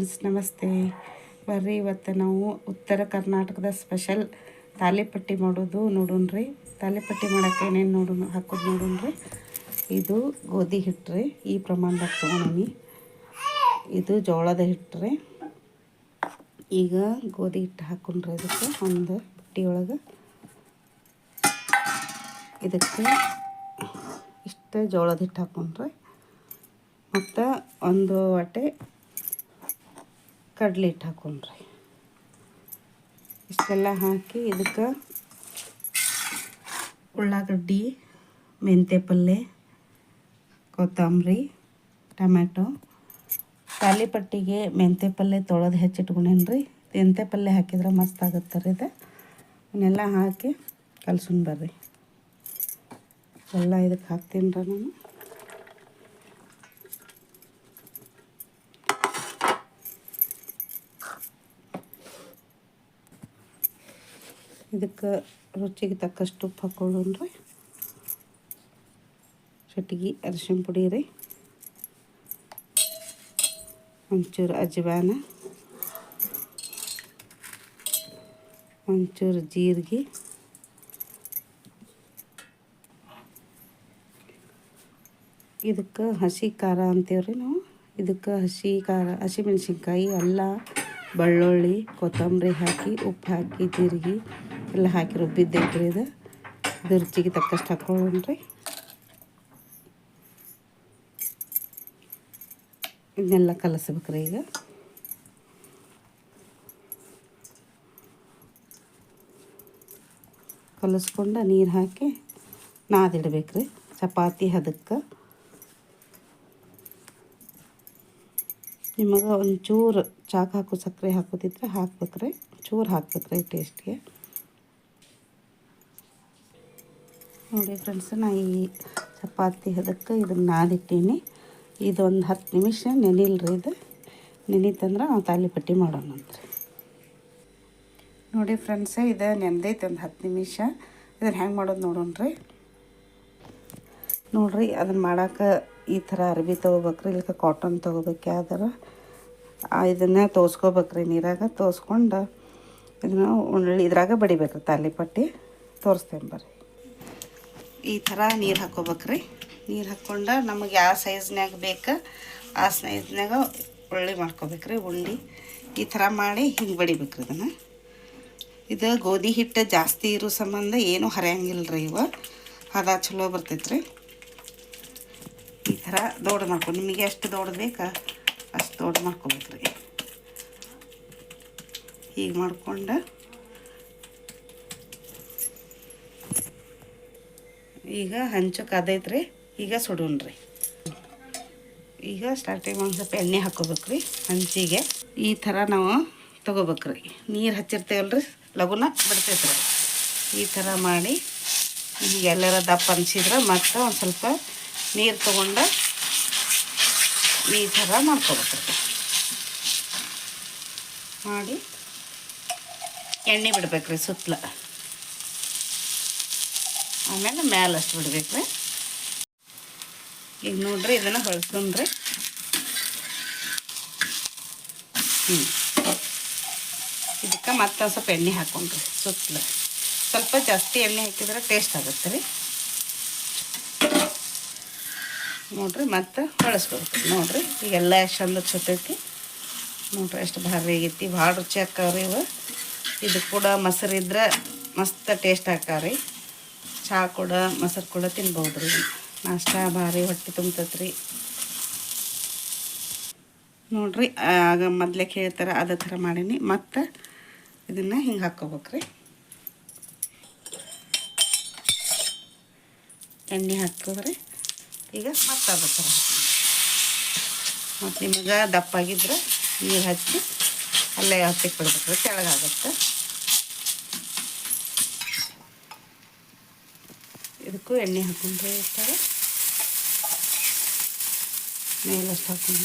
Friends, ನಮಸ್ತೆ. ಬರ್ರಿ, ಇವತ್ತು ನಾವು ಉತ್ತರ ಕರ್ನಾಟಕದ ಸ್ಪೆಷಲ್ ತಾಲಿಪಟ್ಟಿ ಮಾಡೋದು ನೋಡೋಣ್ರಿ ತಾಲಿಪಟ್ಟಿ ಮಾಡೋಕ್ಕೆ ಏನೇನು ನೋಡೋಣ, ಹಾಕೋದು ನೋಡೋಣ್ರಿ ಇದು ಗೋಧಿ ಹಿಟ್ಟು ರೀ, ಈ ಪ್ರಮಾಣದಾಗ ತೊಗೊಂಡಿ ಇದು ಜೋಳದ ಹಿಟ್ಟು ರೀ. ಈಗ ಗೋಧಿ ಹಿಟ್ಟು ಹಾಕೊಂಡ್ರಿ ಇದಕ್ಕೆ ಒಂದು ಪಟ್ಟಿಯೊಳಗೆ ಇದಕ್ಕೆ ಇಷ್ಟು ಜೋಳದ ಹಿಟ್ಟು ಹಾಕೊಂಡ್ರಿ. ಮತ್ತು ಒಂದು ವಾಟೆ ಕಡ್ಲೆ ಹಿಟ್ಟು ಹಾಕೊಂಡ್ರಿ. ಇಷ್ಟೆಲ್ಲ ಹಾಕಿ ಇದಕ್ಕೆ ಉಳ್ಳಾಗಡ್ಡಿ ಮೆಂತೆ ಪಲ್ಯ ಕೊತ್ತಂಬರಿ, ಟೊಮ್ಯಾಟೊ. ತಾಲಿಪಟ್ಟಿಗೆ ಮೆಂತೆ ಪಲ್ಯ ತೊಳೆದು ಹೆಚ್ಚಿಟ್ಕೊಂಡೇನು ರೀ ಮೆಂತೆ ಪಲ್ಯ ಹಾಕಿದ್ರೆ ಮಸ್ತ್ ಆಗುತ್ತೆ ರೀ ಇದು. ಇವನ್ನೆಲ್ಲ ಹಾಕಿ ಕಲ್ಸೊಂಡು ಬರ್ರಿ. ಎಲ್ಲ ಇದಕ್ಕೆ ಹಾಕ್ತೀನಿ ರೀ ನಾನು. ಇದಕ್ಕೆ ರುಚಿಗೆ ತಕ್ಕಷ್ಟು ಉಪ್ಪು ಹಾಕೊಳ್ಳೋಣ್ರಿ ಚಟ್ಗಿ ಅರಿಶಿನ ಪುಡಿ ರೀ, ಒಂಚೂರು ಅಜ್ವಾನ, ಒಂಚೂರು ಜೀರಿಗೆ, ಇದಕ್ಕೆ ಹಸಿ ಖಾರ ಅಂತೀವ್ರಿ ನಾವು. ಇದಕ್ಕೆ ಹಸಿ ಖಾರ, ಹಸಿ ಮೆಣಸಿನ್ಕಾಯಿ, ಅಲ್ಲ, ಬೆಳ್ಳುಳ್ಳಿ, ಕೊತ್ತಂಬರಿ ಹಾಕಿ, ಉಪ್ಪು ಹಾಕಿ, ಜೀರಿಗೆ ಎಲ್ಲ ಹಾಕಿ ರುಬ್ಬಿದ್ದೈತ್ರಿ ಇದು. ಇದು ರುಚಿಗೆ ತಕ್ಕಷ್ಟು ಹಾಕೊಳ್ಳೋಣ್ರಿ ಇದನ್ನೆಲ್ಲ ಕಲಸ್ಬೇಕ್ರಿ ಈಗ. ಕಲಸ್ಕೊಂಡು ನೀರು ಹಾಕಿ ನಾದಿಡ್ಬೇಕ್ರಿ. ಚಪಾತಿ ಹದಕ್ಕೆ. ನಿಮಗೆ ಒಂಚೂರು ಚಾಕ್ ಹಾಕೋ ಸಕ್ಕರೆ ಹಾಕೋದಿದ್ರೆ ಹಾಕ್ಬೇಕ್ರಿ. ಚೂರು ಹಾಕ್ಬೇಕ್ರಿ ಟೇಸ್ಟ್ಗೆ ನೋಡಿ ಫ್ರೆಂಡ್ಸ್, ನಾ ಈ ಚಪಾತಿ ಅದಕ್ಕೆ ಇದನ್ನು ನಾದಿಟ್ಟೀನಿ. ಇದೊಂದು ಹತ್ತು ನಿಮಿಷ ನೆನಿಲ್ರಿ ಇದು. ನೆನಿತಂದ್ರೆ ನಾವು ತಾಲಿಪಟ್ಟಿ ಮಾಡೋಣಂತ್ರಿ ನೋಡಿ ಫ್ರೆಂಡ್ಸ್, ಇದು ನೆನೆದೈತೆ ಒಂದು ಹತ್ತು ನಿಮಿಷ. ಇದನ್ನು ಹೆಂಗೆ ಮಾಡೋದು ನೋಡೋಣ ರೀ ನೋಡಿರಿ ಅದನ್ನು ಮಾಡೋಕೆ ಈ ಥರ ಅರ್ಬಿ ತೊಗೋಬೇಕ್ರಿ ಇಲ್ಲಕ್ಕೆ ಕಾಟನ್ ತೊಗೋಬೇಕು ಯಾವ್ದಾರ. ಇದನ್ನು ತೋರಿಸ್ಕೋಬೇಕ್ರಿ ನೀರಾಗ. ತೋರಿಸ್ಕೊಂಡು ಇದನ್ನು ಉಳ್ಳಿ ಇದ್ರಾಗ ಬಡಿಬೇಕ್ರಿ ತಾಲಿಪಟ್ಟಿ ತೋರಿಸ್ತೇನೆ ಬರ್ರಿ. ಈ ಥರ ನೀರು ಹಾಕೋಬೇಕ್ರಿ ನೀರು ಹಾಕ್ಕೊಂಡು ನಮಗೆ ಯಾವ ಸೈಜ್ನಾಗ ಬೇಕು ಆ ಸೈಜ್ನಾಗ ಉಳ್ಳಿ ಮಾಡ್ಕೋಬೇಕ್ರಿ ಉಳ್ಳಿ ಈ ಥರ ಮಾಡಿ ಹಿಂಗೆ ಬಡಿಬೇಕ್ರಿ ಅದನ್ನು ಇದು ಗೋಧಿ ಹಿಟ್ಟು ಜಾಸ್ತಿ ಇರೋ ಸಂಬಂಧ ಏನೂ ಹರಿಯಂಗಿಲ್ಲ ರೀ ಇವ. ಹದ ಚಲೋ ಬರ್ತೈತ್ರಿ. ಈ ಥರ ದೊಡ್ಡ ಮಾಡ್ಕೊ ನಿಮಗೆ ಎಷ್ಟು ದೊಡ್ಡ ಬೇಕಾ ಅಷ್ಟು ದೊಡ್ಡ ಮಾಡ್ಕೋಬೇಕ್ರಿ ಹೀಗೆ ಮಾಡ್ಕೊಂಡು ಈಗ ಹಂಚಕ್ಕೆ ರೀ ಈಗ ಸುಡೋಣ್ರಿ. ಈಗ ಸ್ಟಾರ್ಟಿಂಗ್ ಒಂದು ಸ್ವಲ್ಪ ಎಣ್ಣೆ ಹಾಕೋಬೇಕ್ರಿ, ಹಂಚಿಗೆ. ಈ ಥರ ನಾವು ತೊಗೋಬೇಕ್ರಿ. ನೀರು ಹಚ್ಚಿರ್ತೇವಲ್ರಿ ಲಘುನ ಬಿಡ್ತೈತ್ರಿ. ಈ ಥರ ಮಾಡಿ ಈಗ ಎಲ್ಲರ ದಪ್ಪ ಹಂಚಿದ್ರೆ ಮತ್ತೆ ಒಂದು ಸ್ವಲ್ಪ ನೀರು ತೊಗೊಂಡು ಈ ಥರ ಮಾಡ್ಕೋಬೇಕ್ರಿ. ಮಾಡಿ ಎಣ್ಣೆ ಬಿಡ್ಬೇಕ್ರಿ ಸುತ್ತಲ ಆಮೇಲೆ ಮ್ಯಾಲೆ ಅಷ್ಟು ಬಿಡ್ಬೇಕ್ರಿ. ಈಗ ನೋಡ್ರಿ ಇದನ್ನು ಬಳಸ್ಕೊಂಡ್ರಿ ಹ್ಞೂ ಇದಕ್ಕೆ ಮತ್ತೆ ಸ್ವಲ್ಪ ಎಣ್ಣೆ ಹಾಕೊಂಡ್ರಿ ಸುತ್ತಲ ಸ್ವಲ್ಪ ಜಾಸ್ತಿ ಎಣ್ಣೆ ಹಾಕಿದ್ರೆ ಟೇಸ್ಟ್ ಆಗುತ್ತೆ ರೀ. ನೋಡ್ರಿ ಮತ್ತೆ ಹೊಳಸ್ಬೇಕು ನೋಡ್ರಿ, ಈಗೆಲ್ಲ ಎಷ್ಟು ಚಂದ ಸುತ್ತೈತಿ ನೋಡ್ರಿ ಎಷ್ಟು ಭಾರಿ ಆಗೈತಿ. ಭಾಳ ರುಚಿ ಹಾಕವ್ರಿ ಇವು. ಇದು ಕೂಡ ಮೊಸರು ಇದ್ರೆ ಮಸ್ತ್ ಟೇಸ್ಟ್ ಹಾಕಾವ್ರಿ ಚಹಾ ಕೂಡ, ಮೊಸರು ಕೂಡ ತಿನ್ಬೋದು ರೀ ನಾಷ್ಟ ಭಾರಿ ಹೊಟ್ಟೆ ತುಂಬತೈತ್ರಿ. ನೋಡ್ರಿ, ಆಗ ಮೊದಲೇ ಕೇಳ್ತಾರೆ ಅದೇ ಥರ ಮಾಡೀನಿ. ಮತ್ತು ಇದನ್ನು ಹಿಂಗೆ ಹಾಕ್ಕೋಬೇಕ್ರಿ. ಎಣ್ಣೆ ಹಾಕೋದ್ರಿ ಈಗ ಮತ್ತೆ ಅದೇ ಥರ ಮತ್ತು ನಿಮಗೆ ದಪ್ಪಾಗಿದ್ರೆ ನೀರು ಹಚ್ಚಿ ಅಲ್ಲೇ ಹತ್ತಿಗೆ ಬಿಡ್ಬೇಕ್ರಿ ತೆಳಗಾಗುತ್ತೆ. ಇದಕ್ಕೂ ಎಣ್ಣೆ ಹಾಕೊಂಡ್ರೆ ಇರ್ತಾರೆ ಮೇಲಷ್ಟು ಹಾಕೊಂಡು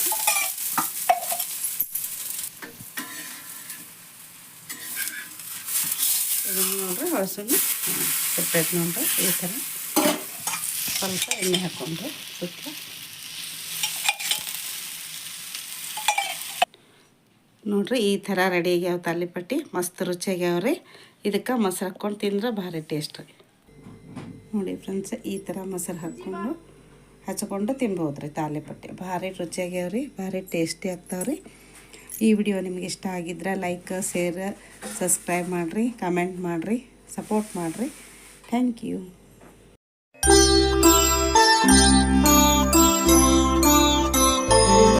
ಇದನ್ನು ನೋಡ್ರಿ ಹಳಸನ್ನು ಕೊಟ್ಟೈತೆ ನೋಡ್ರಿ ಈ ಥರ ಸ್ವಲ್ಪ ಎಣ್ಣೆ ಹಾಕ್ಕೊಂಡ್ರೆ ಸುತ್ತ ನೋಡ್ರಿ ಈ ಥರ ರೆಡಿ ಆಗ್ಯಾವ ತಾಲಿಪಟ್ಟಿ ಮಸ್ತ್ ರುಚಿಯಾಗ್ಯಾವ ರೀ ಇದಕ್ಕೆ ಮೊಸರು ಹಾಕ್ಕೊಂಡು ತಿಂದ್ರೆ ಭಾರಿ ಟೇಸ್ಟ್ ರೀ ನೋಡಿ ಫ್ರೆಂಡ್ಸ್ ಈ ಥರ ಮೊಸರು ಹಾಕ್ಕೊಂಡು ಹಚ್ಕೊಂಡು ತಿನ್ಬೋದು ರೀ ತಾಲಿಪಟ್ಟೆ ಭಾರಿ ರುಚಿಯಾಗ್ಯಾವ್ರಿ ಭಾರಿ ಟೇಸ್ಟಿ ಆಗ್ತಾವ್ರಿ. ಈ ವಿಡಿಯೋ ನಿಮಗೆ ಇಷ್ಟ ಆಗಿದ್ರೆ ಲೈಕ್ ಶೇರ್ ಸಬ್ಸ್ಕ್ರೈಬ್ ಮಾಡಿರಿ ಕಮೆಂಟ್ ಮಾಡಿರಿ ಸಪೋರ್ಟ್ ಮಾಡಿರಿ. Thank you